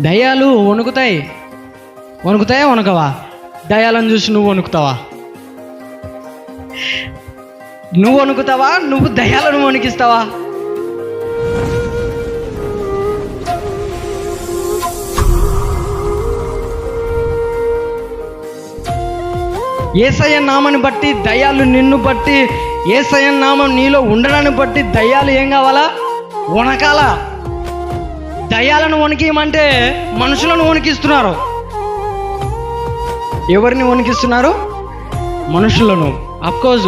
దయ్యాలు వణుకుతాయి. వణుకుతాయా వణుకవా? దయ్యాలను చూసి నువ్వు వణుకుతావా? నువ్వు వణుకుతావా? నువ్వు దయ్యాలను వణికిస్తావా? ఏసయ్య నామని బట్టి దయ్యాలు నిన్ను బట్టి ఏసయ్య నామం నీలో ఉండడాన్ని బట్టి దయ్యాలు ఏం కావాలా? వణకాలా? దయ్యాలను వణికియమంటే మనుషులను వణికిస్తున్నారు. ఎవరిని వణికిస్తున్నారు? మనుషులను. అఫ్కోర్స్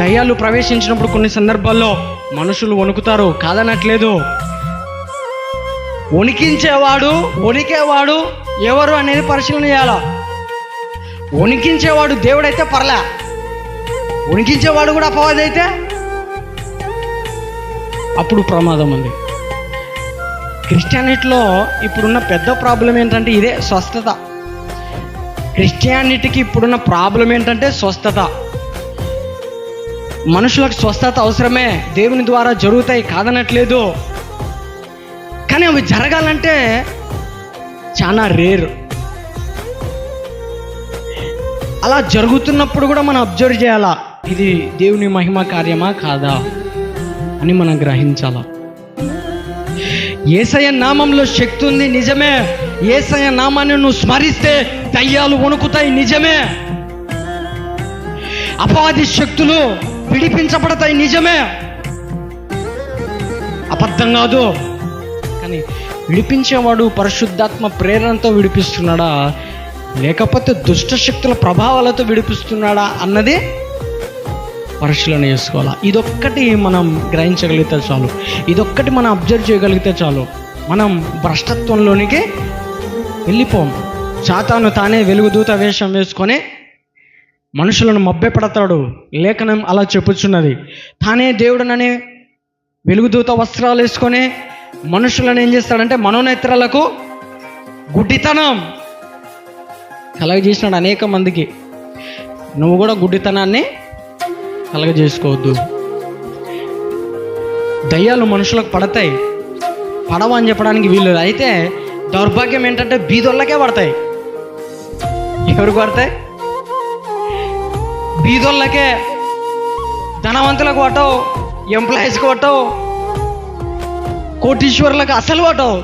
దయ్యాలు ప్రవేశించినప్పుడు కొన్ని సందర్భాల్లో మనుషులు వణుకుతారు. కాదనట్లేదు. వణికించేవాడు వణికేవాడు ఎవరు అనేది పరిశీలన చేయాలా? వణికించేవాడు దేవుడైతే పర్లే. వణికించేవాడు కూడా అపవాదైతే? అయితే అప్పుడు ప్రమాదం ఉంది. క్రిస్టియానిటీలో ఇప్పుడున్న పెద్ద ప్రాబ్లం ఏంటంటే ఇదే స్వస్థత. క్రిస్టియానిటీకి ఇప్పుడున్న ప్రాబ్లం ఏంటంటే స్వస్థత. మనుషులకు స్వస్థత అవసరమే దేవుని ద్వారా జరుగుతాయి కాదనట్లేదు. కానీ అవి జరగాలంటే చాలా రేరు. అలా జరుగుతున్నప్పుడు కూడా మనం అబ్జర్వ్ చేయాలా? ఇది దేవుని మహిమ కార్యమా కాదా? అని మనం గ్రహించాలా? ఏసయ నామంలో శక్తి ఉంది నిజమే. ఏసయ నామాన్ని నువ్వు స్మరిస్తే దయ్యాలు వణుకుతాయి నిజమే. అపవాది శక్తులు విడిపించబడతాయి నిజమే. అబద్ధం కాదు. కానీ విడిపించేవాడు పరిశుద్ధాత్మ ప్రేరణతో విడిపిస్తున్నాడా? లేకపోతే దుష్ట శక్తుల ప్రభావాలతో విడిపిస్తున్నాడా అన్నది పరిశీలన చేసుకోవాలా ఇదొక్కటి మనం గ్రహించగలిగితే చాలు. ఇదొక్కటి మనం అబ్జర్వ్ చేయగలిగితే చాలు. మనం భ్రష్టత్వంలోనికి వెళ్ళిపోం చాతాను తానే వెలుగుదూత వేషం వేసుకొని మనుషులను మభ్యపడతాడు లేఖనం అలా చెప్పుచున్నది తానే దేవుడననే వెలుగుదూత వస్త్రాలు వేసుకొని మనుషులను ఏం చేస్తాడంటే మనోనేత్రాలకు గుడ్డితనం. కలగజేసినాడు అనేక మందికి. నువ్వు కూడా గుడ్డితనాన్ని కలగజేసుకోవద్దు. దయ్యాలు మనుషులకు పడతాయి. పడవ అని చెప్పడానికి వీలు అయితే దౌర్భాగ్యం ఏంటంటే బీదోళ్ళకే పడతాయి. ఎవరికి పడతాయి? బీదోళ్ళకే ధనవంతులకు పట్టవు ఎంప్లాయీస్కి పట్టవు కోటీశ్వరులకు అసలు పట్టవు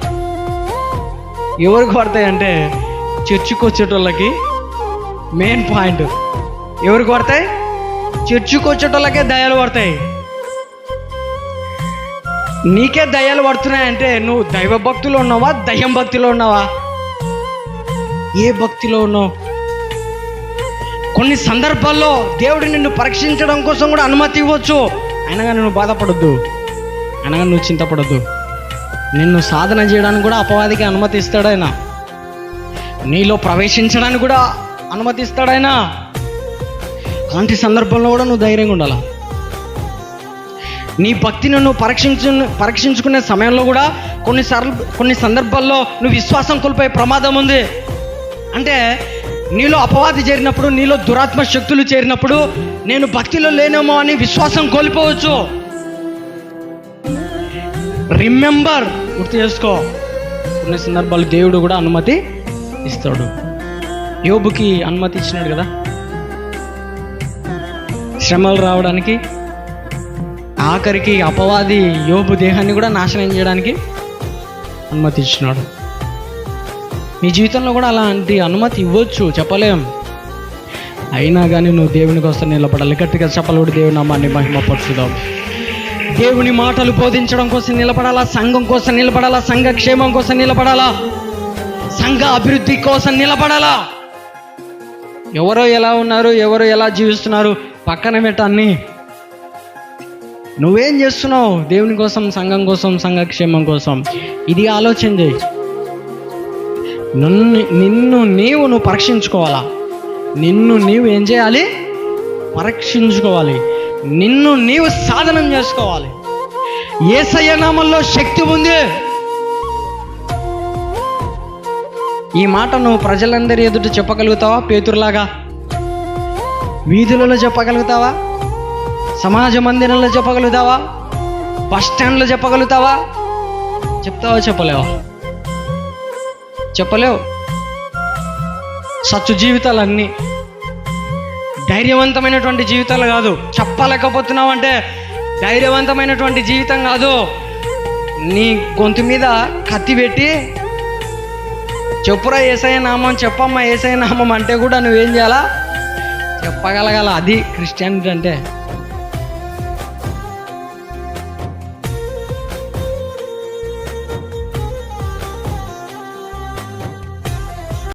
ఎవరికి పడతాయి అంటే చర్చికి వచ్చేటోళ్ళకి మెయిన్ పాయింట్ ఎవరికి పడతాయి? చర్చికి వచ్చేటోళ్ళకే దయాలు పడతాయి. నీకే దయాలు పడుతున్నాయంటే నువ్వు దైవ భక్తిలో ఉన్నావా? దయ్యం భక్తిలో ఉన్నావా? ఏ భక్తిలో ఉన్నావు? కొన్ని సందర్భాల్లో దేవుడు నిన్ను పరీక్షించడం కోసం కూడా అనుమతి ఇవ్వచ్చు. అయినగా నువ్వు బాధపడద్దు. అనగా నువ్వు చింతపడద్దు. నిన్ను సాధన చేయడానికి కూడా అపవాదికి అనుమతి నీలో ప్రవేశించడానికి కూడా అనుమతిస్తాడైనా అలాంటి సందర్భంలో కూడా నువ్వు ధైర్యంగా ఉండాలా? నీ భక్తిని నువ్వు పరీక్షించు పరీక్షించుకునే సమయంలో కూడా కొన్నిసార్లు కొన్ని సందర్భాల్లో నువ్వు విశ్వాసం కోల్పోయే ప్రమాదం ఉంది. అంటే నీలో అపవాది చేరినప్పుడు నీలో దురాత్మ శక్తులు చేరినప్పుడు నేను భక్తిలో లేనేమో అని విశ్వాసం కోల్పోవచ్చు. రిమెంబర్ గుర్తు చేసుకో. కొన్ని సందర్భాలు దేవుడు కూడా అనుమతి ఇస్తాడు. యోబుకి అనుమతి ఇచ్చినాడు కదా? శ్రమలు రావడానికి ఆఖరికి అపవాది యోబు దేహాన్ని కూడా నాశనం చేయడానికి అనుమతి ఇచ్చినాడు నీ జీవితంలో కూడా అలాంటి అనుమతి ఇవ్వచ్చు చెప్పలేం. అయినా కానీ నువ్వు దేవుని కోసం నిలబడాలి. గట్టిగా చెప్పలేడు దేవుని అమ్మాన్ని మహిమపరుచుదాం. దేవుని మాటలు బోధించడం కోసం నిలబడాలా? సంఘం కోసం నిలబడాలా? సంఘ క్షేమం కోసం నిలబడాలా? సంఘ అభివృద్ధి కోసం నిలబడాలా? ఎవరో ఎలా ఉన్నారు ఎవరు ఎలా జీవిస్తున్నారు పక్కన పెట్టాన్ని నువ్వేం చేస్తున్నావు? దేవుని కోసం సంఘం కోసం సంఘక్షేమం కోసం? ఇది ఆలోచన చేయి. నన్ను నిన్ను నీవు నువ్వు పరీక్షించుకోవాలా? నిన్ను నీవు ఏం చేయాలి? పరీక్షించుకోవాలి. నిన్ను నీవు సాధనం చేసుకోవాలి. ఏసయ్య నామంలో శక్తి ఉంది. ఈ మాట నువ్వు ప్రజలందరి ఎదుట చెప్పగలుగుతావా? పేతురులాగా? వీధులలో చెప్పగలుగుతావా? సమాజ మందిరంలో చెప్పగలుగుతావా? బస్ స్టాండ్లో చెప్పగలుగుతావా? చెప్తావా చెప్పలేవా? చెప్పలేవు? సచ్చు జీవితాలన్నీ ధైర్యవంతమైనటువంటి జీవితాలు కాదు. చెప్పలేకపోతున్నావు అంటే ధైర్యవంతమైనటువంటి జీవితం కాదు. నీ గొంతు మీద కత్తి పెట్టి చెప్పురా ఏసఐ నామం చెప్పమ్మా ఏసఐ నామం అంటే కూడా నువ్వేం చేయాలా? చెప్పగలగాల అది క్రిస్టియానిటీ అంటే.